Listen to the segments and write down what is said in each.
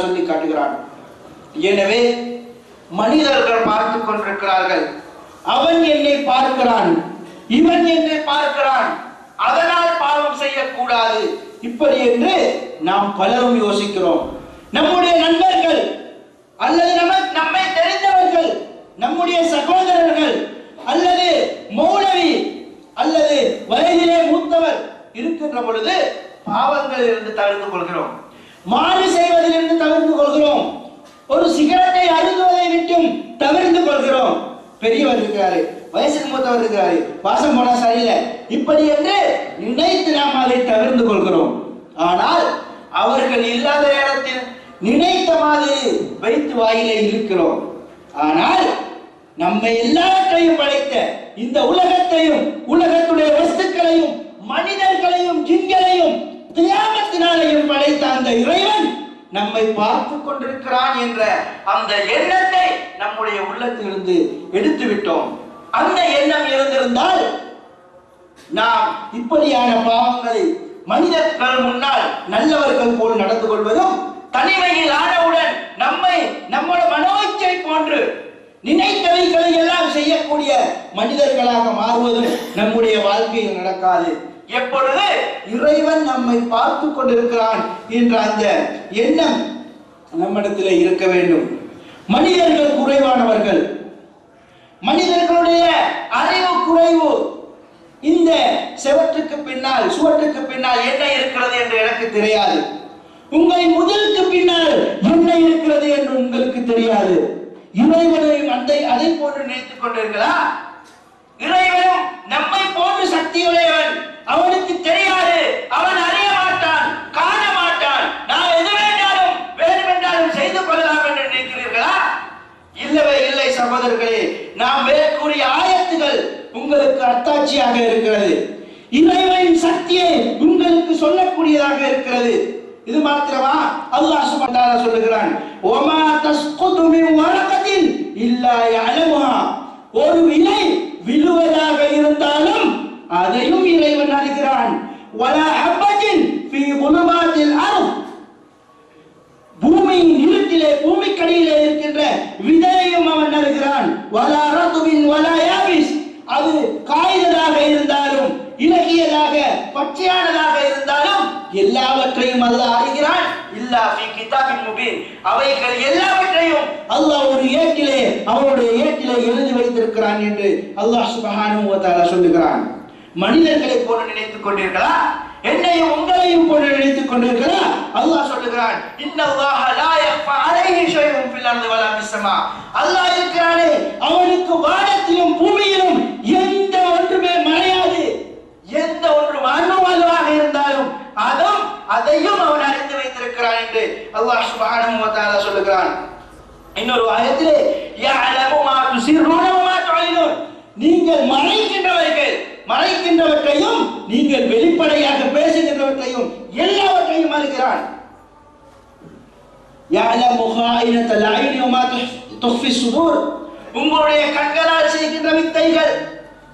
சொல்லி காட்டுகிறான். எனவே மனிதர்கள் பார்த்து கொண்டிருக்கிறார்கள். அவன் என்னை பார்க்கிறான். இவன் என்னை பார்க்கிறான். அதனால் பாவம் செய்யக்கூடாது. இப்படி என்று நாம் பலரும் யோசிக்கிறோம். நம்முடைய நண்பர்கள் அல்லது நம்ம நம்மை தெரிந்தவர்கள் நம்முடைய சகோதரர்கள் அல்லது மௌலவி அல்லது வயதிலே மூத்தவர் இருக்கின்ற பொழுது பாவங்களில் இருந்து தவிர்த்து கொள்கிறோம். மாறு செய்வதிலிருந்து தவிர்த்து கொள்கிறோம். ஒரு சிகரத்தை அருந்துவதை விட்டும் தவிர்த்து கொள்கிறோம். பெரியவர் இருக்கிறாரு வயசுக்கு மூத்தவர் இருக்கிறாரு வாசம் போனா சரியில்லை. இப்படி என்று நினைத்து நாம் அதை தவிர்த்து கொள்கிறோம். ஆனால் அவர்கள் இல்லாத இடத்தில் நினைத்த மாதிரி வைத்து வாயிலே இருக்கிறோம். ஆனால் நம்மை எல்லாத்தையும் படைத்த இந்த உலகத்தையும் உலக வஸ்துக்களையும் மனிதர்களையும் ஜின்களையும் தியாகத்தினாலையும் படைத்த அந்த இறைவன் நம்மை பார்த்து கொண்டிருக்கிறான் என்ற அந்த எண்ணத்தை நம்முடைய உள்ளத்திலிருந்து எடுத்து விட்டோம் அந்த எண்ணம் இருந்திருந்தால் நாம் இப்படியான பாவங்களை மனிதர்கள் முன்னால் நல்லவர்கள் போல் நடந்து கொள்வதும் தனிமையில் ஆனவுடன் செய்யக்கூடிய மனிதர்களாக மாறுவதும் நம்முடைய வாழ்க்கையில் நடக்காது. எப்பொழுது? இறைவன் நம்மை பார்த்து கொண்டிருக்கிறான் என்ற அந்த எண்ணம் நம்மிடத்தில் இருக்க வேண்டும். மனிதர்கள் குறைவானவர்கள். மனிதர்களுடைய அறிவு குறைவு. இந்த செவற்றுக்கு பின்னால் சுவற்றுக்கு பின்னால் என்ன இருக்கிறது என்று எனக்கு தெரியாது. உங்களின் முதலுக்கு பின்னால் என்ன இருக்கிறது என்று உங்களுக்கு தெரியாது. இறைவனையும் அந்த அதை போன்று நினைத்துக் கொண்டீர்களா? இறைவன் நம்மை போன்று சக்தியுடையவன். அவனுக்கு தெரியாது. அவன் அறிய மாட்டான் காண மாட்டான். நாம் எது வேண்டாலும் வேண்டுமென்றாலும் செய்து கொள்ளலாம் என்று நினைக்கிறீர்களா? இல்லவே இல்லை சகோதரர்களே. நாம் மேற்கூறிய ஆயத்துகள் உங்களுக்கு அத்தாட்சியாக இருக்கிறது. இறைவனின் சக்தியை உங்களுக்கு சொல்லக்கூடியதாக இருக்கிறது. இது மாத்திரமா அல்லாஹ் சுப்ஹானஹு வ சொல்லுகிறான் ஒமா தஸ்குது மின் வரகத்தின் இல்லா யஅலமுஹா. ஒரு இலை விழுவதாக இருந்தாலும் அதையும் இறைவன் அறிகிறான். வலா ஹப்பத்தின் ஃபீ குலுமாத்தில் அர்த் பூமியின் இருட்டிலே பூமிக்கடியிலே இருக்கின்ற விதையையும் அவன் அறிகிறான். வலா ரதுவின் வலா யாபிஸ். அது காய்ந்ததாக இருந்தாலும் இலகியதாக பச்சையானதாக எல்லாவற்றையும் அல்லாஹ் அறிகிறான். இல்லா ஃபீ கிதாபின் முபீன். அவைகள் எல்லாவற்றையும் அல்லாஹ் ஒரு ஏட்டிலே அவனுடைய ஏட்டிலே எழுதி வைத்திருக்கிறான் என்று அல்லாஹ் சுப்ஹானஹு வ தஆலா சொல்லுகிறான். மனிதர்களை போல நினைத்துக் கொண்டீர்களா? என்னையும் உங்களையும் போல நினைத்துக் கொண்டீர்களா? அல்லாஹ் சொல்லுகிறான் இன்னல்லாஹ லா யக்ஃபா அலைஹி ஷைஉன் ஃபில் அர்தி வலா ஃபிஸ் ஸமா அல்லாஹ் இருக்கிறானே அவனுக்கு வானத்திலும் என்று அல்லாஹ் சுபஹானஹு வ தஆலா சொல்லுகிறான். இன்னொரு ஆயத்திலே யஅலமு மா துசிர்ரூன வ மா துஅலினுன் நீங்கள் மறைக்கின்றவர்கள் மறைக்கின்றவற்றையும் நீங்கள் வெளிப்படையாக பேசுகின்றவற்றையும் எல்லாவற்றையும் அறிகிறான். யஅலமு ஹாயினத லைனி வ மா துஃபி சுதூர் உங்களுடைய கண்களால் செய்கின்ற வித்தைகள்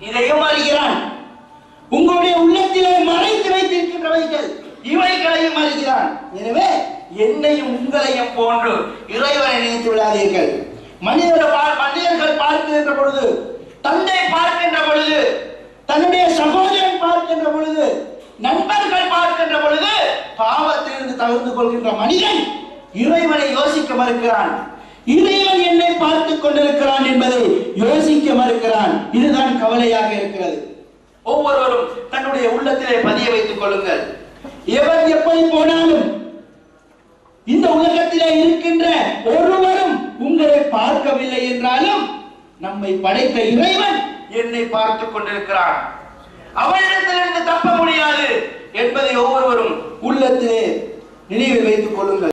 இதையும் அறிகிறான். உங்களுடைய உள்ளத்திலே மறைத்து வைத்திருக்கின்றவைகள் இவைகளையும் அறிகிறான். எனவே என்னையும் உங்களையும் போன்று இறைவனை நினைத்து விடாதீர்கள். மனிதர்கள் மனிதர்கள் பார்க்கின்ற பொழுது தந்தை பார்க்கின்ற பொழுது தன்னுடைய சகோதரன் பார்க்கின்ற பொழுது நண்பர்கள் பார்க்கின்ற பொழுது பாவத்திலிருந்து தவிர்த்து கொள்கின்ற மனிதன் இறைவனை யோசிக்க மறுக்கிறான். இறைவன் என்னை பார்த்துக் கொண்டிருக்கிறான் என்பதை யோசிக்க மறுக்கிறான். இதுதான் கவலையாக இருக்கிறது. ஒவ்வொருவரும் தன்னுடைய உள்ளத்திலே பதிய வைத்துக் கொள்ளுங்கள். எவர் எப்படி போனால் இந்த உலகத்திலே இருக்கின்ற ஒருவரும் உங்களை பார்க்கவில்லை என்றாலும் நம்மை படைத்த இறைவன் என்னை பார்த்துக் கொண்டிருக்கிறான். அவனிடத்திலிருந்து தப்ப முடியாது என்பதை ஒவ்வொருவரும் உள்ளத்திலே நினைவில் வைத்துக் கொள்ளுங்கள்.